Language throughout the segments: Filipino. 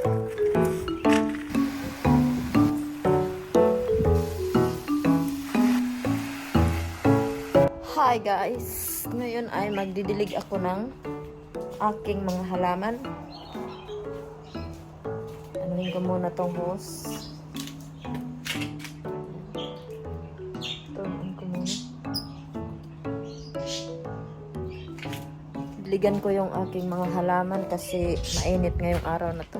Hi guys! Ngayon ay magdidilig ako ng aking mga halaman. Anuhin ko muna tong hose. Diligan ko yung aking mga halaman kasi mainit ngayong araw na to.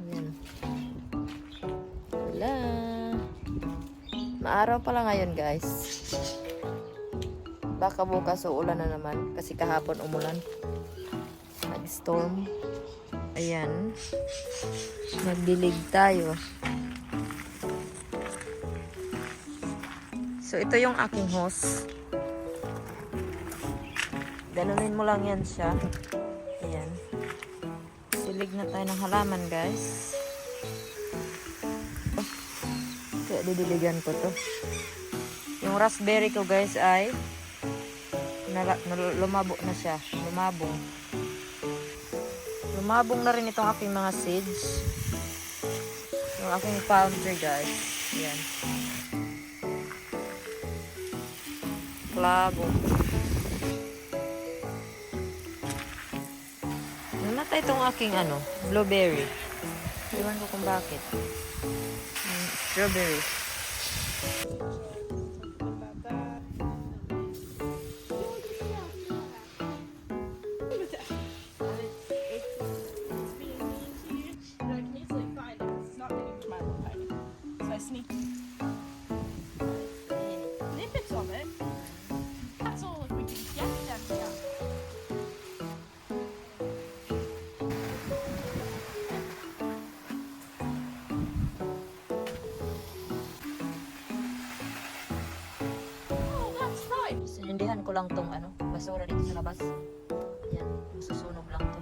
Ayan. Wala. Maaraw pala ngayon guys. Baka bukas uulan na naman kasi kahapon umulan. Nag-storm. Ayan. Magdilig tayo. So ito yung aking hose. Ganunin mo lang yan siya. Ayan. Silig na tayo ng halaman guys. Kaya didiligan ko to. Yung raspberry ko guys ay nala, nal- lumabo na siya. Lumabong. Lumabong na rin itong aking mga seeds. Yung aking tree guys. Yan. Klabo. Namatay aking ano, blueberry. Iwan ko kung bakit. Mm, Strawberry. Snippets right. Sinindihan ko lang tong ano, basura dito sa labas. Yan, masusunog lang to.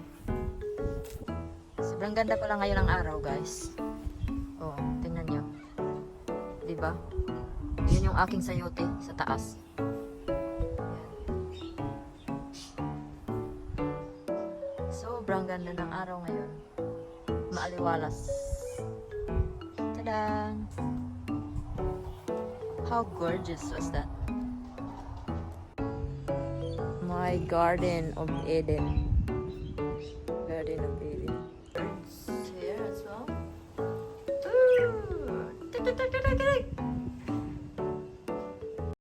Sobrang ganda pala ngayon ang araw, guys. Oh, tingnan nyo. ba? Yun yung aking sayote sa taas. Yan. Sobrang ganda ng araw ngayon. Maaliwalas. Tada! How gorgeous was that? My Garden of Eden. Garden of Eden. Here as well. Ooh.